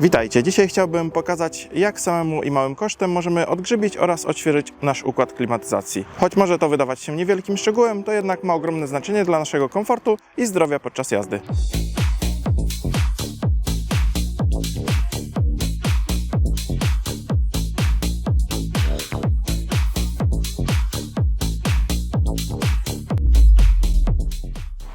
Witajcie, dzisiaj chciałbym pokazać jak samemu i małym kosztem możemy odgrzybić oraz odświeżyć nasz układ klimatyzacji. Choć może to wydawać się niewielkim szczegółem, to jednak ma ogromne znaczenie dla naszego komfortu i zdrowia podczas jazdy.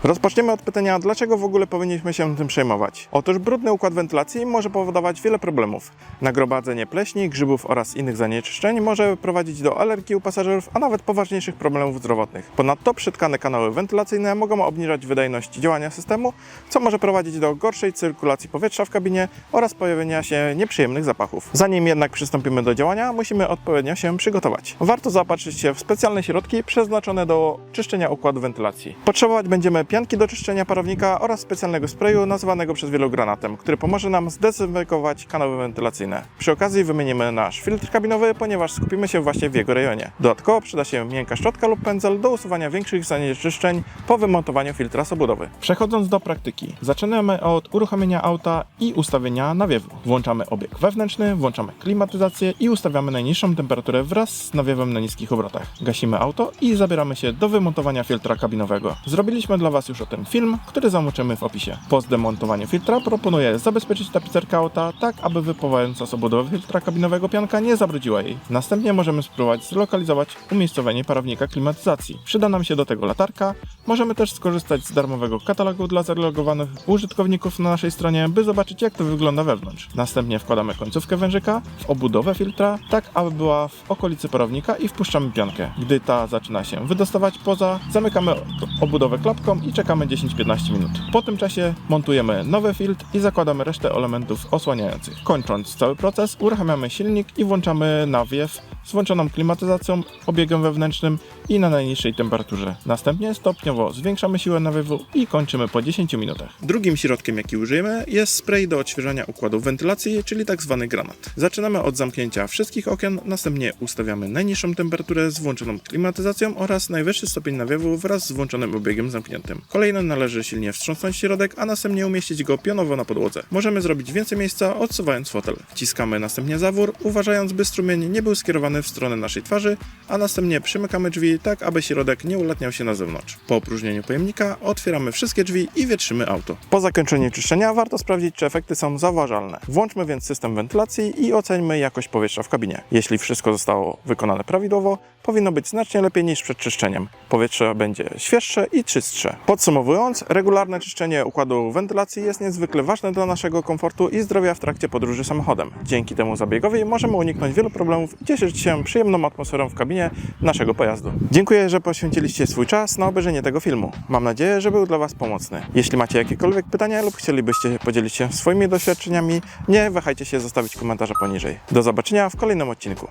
Rozpoczniemy od pytania, dlaczego w ogóle powinniśmy się tym przejmować. Otóż brudny układ wentylacji może powodować wiele problemów. Nagromadzenie pleśni, grzybów oraz innych zanieczyszczeń może prowadzić do alergii u pasażerów, a nawet poważniejszych problemów zdrowotnych. Ponadto przytkane kanały wentylacyjne mogą obniżać wydajność działania systemu, co może prowadzić do gorszej cyrkulacji powietrza w kabinie oraz pojawienia się nieprzyjemnych zapachów. Zanim jednak przystąpimy do działania, musimy odpowiednio się przygotować. Warto zaopatrzyć się w specjalne środki przeznaczone do czyszczenia układu wentylacji. Potrzebować będziemy pianki do czyszczenia parownika oraz specjalnego sprayu nazywanego przez wielu granatem, który pomoże nam zdezynfekować kanały wentylacyjne. Przy okazji wymienimy nasz filtr kabinowy, ponieważ skupimy się właśnie w jego rejonie. Dodatkowo przyda się miękka szczotka lub pędzel do usuwania większych zanieczyszczeń po wymontowaniu filtra z obudowy. Przechodząc do praktyki, zaczynamy od uruchomienia auta i ustawienia nawiewu. Włączamy obieg wewnętrzny, włączamy klimatyzację i ustawiamy najniższą temperaturę wraz z nawiewem na niskich obrotach. Gasimy auto i zabieramy się do wymontowania filtra kabinowego. Zrobiliśmy dla Was już o tym film, który załączymy w opisie. Po zdemontowaniu filtra proponuję zabezpieczyć tapicerkę auta tak, aby wypływająca z obudowy filtra kabinowego pianka nie zabrudziła jej. Następnie możemy spróbować zlokalizować umiejscowienie parownika klimatyzacji. Przyda nam się do tego latarka. Możemy też skorzystać z darmowego katalogu dla zalogowanych użytkowników na naszej stronie, by zobaczyć jak to wygląda wewnątrz. Następnie wkładamy końcówkę wężyka w obudowę filtra, tak aby była w okolicy parownika i wpuszczamy piankę. Gdy ta zaczyna się wydostawać poza, zamykamy obudowę klapką i czekamy 10-15 minut. Po tym czasie montujemy nowy filtr i zakładamy resztę elementów osłaniających. Kończąc cały proces, uruchamiamy silnik i włączamy nawiew z włączoną klimatyzacją, obiegiem wewnętrznym i na najniższej temperaturze. Następnie stopniowo zwiększamy siłę nawiewu i kończymy po 10 minutach. Drugim środkiem, jaki użyjemy, jest spray do odświeżania układu wentylacji, czyli tak zwany granat. Zaczynamy od zamknięcia wszystkich okien, następnie ustawiamy najniższą temperaturę z włączoną klimatyzacją oraz najwyższy stopień nawiewu wraz z włączonym obiegiem zamkniętym. Kolejno należy silnie wstrząsnąć środek, a następnie umieścić go pionowo na podłodze. Możemy zrobić więcej miejsca odsuwając fotel. Wciskamy następnie zawór, uważając by strumień nie był skierowany w stronę naszej twarzy, a następnie przymykamy drzwi tak, aby środek nie ulatniał się na zewnątrz. Po opróżnieniu pojemnika otwieramy wszystkie drzwi i wietrzymy auto. Po zakończeniu czyszczenia warto sprawdzić, czy efekty są zauważalne. Włączmy więc system wentylacji i oceńmy jakość powietrza w kabinie. Jeśli wszystko zostało wykonane prawidłowo, powinno być znacznie lepiej niż przed czyszczeniem. Powietrze będzie świeższe i czystsze. Podsumowując, regularne czyszczenie układu wentylacji jest niezwykle ważne dla naszego komfortu i zdrowia w trakcie podróży samochodem. Dzięki temu zabiegowi możemy uniknąć wielu problemów i cieszyć się przyjemną atmosferą w kabinie naszego pojazdu. Dziękuję, że poświęciliście swój czas na obejrzenie tego filmu. Mam nadzieję, że był dla Was pomocny. Jeśli macie jakiekolwiek pytania lub chcielibyście podzielić się swoimi doświadczeniami, nie wahajcie się zostawić komentarza poniżej. Do zobaczenia w kolejnym odcinku.